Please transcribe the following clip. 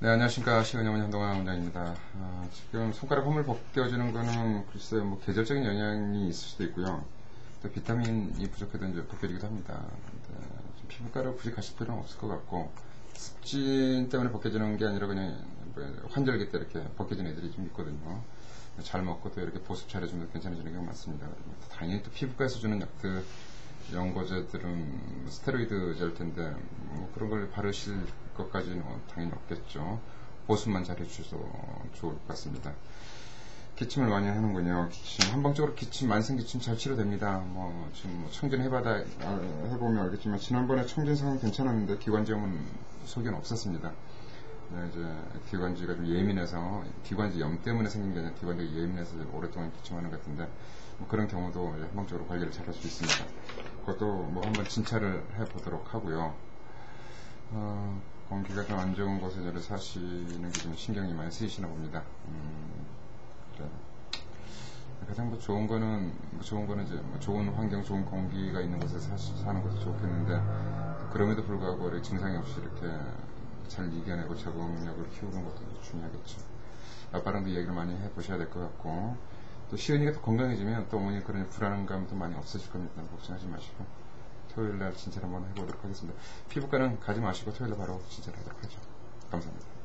네, 안녕하십니까. 시은영원 현동환 원장입니다. 아, 지금 손가락 홈을 벗겨지는 거는 글쎄요, 뭐 계절적인 영향이 있을 수도 있고요. 또 비타민이 부족해도 이제 벗겨지기도 합니다. 피부과를 굳이 가실 필요는 없을 것 같고, 습진 때문에 벗겨지는 게 아니라 그냥 뭐 환절기 때 이렇게 벗겨지는 애들이 좀 있거든요. 잘 먹고 또 이렇게 보습 잘해주면 괜찮아지는 경우가 많습니다. 당연히 또 피부과에서 주는 약들, 연고제들은 뭐 스테로이드 젤 텐데 뭐 그런 걸 바르실 것까지는 당연히 없겠죠. 보습만 잘 해주셔서 좋을 것 같습니다. 기침을 많이 하는군요. 기침 한방적으로 기침 만성 기침 잘 치료됩니다. 뭐 지금 뭐 청진 해봐다 아, 해보면 알겠지만 지난번에 청진 상은 괜찮았는데 기관지염은 소견 없었습니다. 네, 이제 기관지가 좀 예민해서 기관지 염 때문에 생긴 게 아니라 기관지가 예민해서 오랫동안 기침하는 것 같은데 뭐 그런 경우도 한방적으로 관리를 잘 할 수 있습니다. 그것도 뭐 한번 진찰을 해보도록 하고요. 어, 공기가 좀 안 좋은 곳에 저를 사시는 게 좀 신경이 많이 쓰이시나 봅니다. 음. 가장 뭐 좋은 거는 뭐 좋은 거는 이제 뭐 좋은 환경, 좋은 공기가 있는 곳에 사, 사는 것이 좋겠는데 그럼에도 불구하고 이렇게 증상이 없이 이렇게 잘 이겨내고 적응력을 키우는 것도 중요하겠죠. 아빠랑도 얘기를 많이 해보셔야 될 것 같고 또 시은이가 더 건강해지면 또 어머니 그런 불안감도 많이 없으실 겁니다. 걱정하지 마시고 토요일 날 진찰 한번 해보도록 하겠습니다. 피부과는 가지 마시고 토요일 날 바로 진찰하도록 하죠. 감사합니다.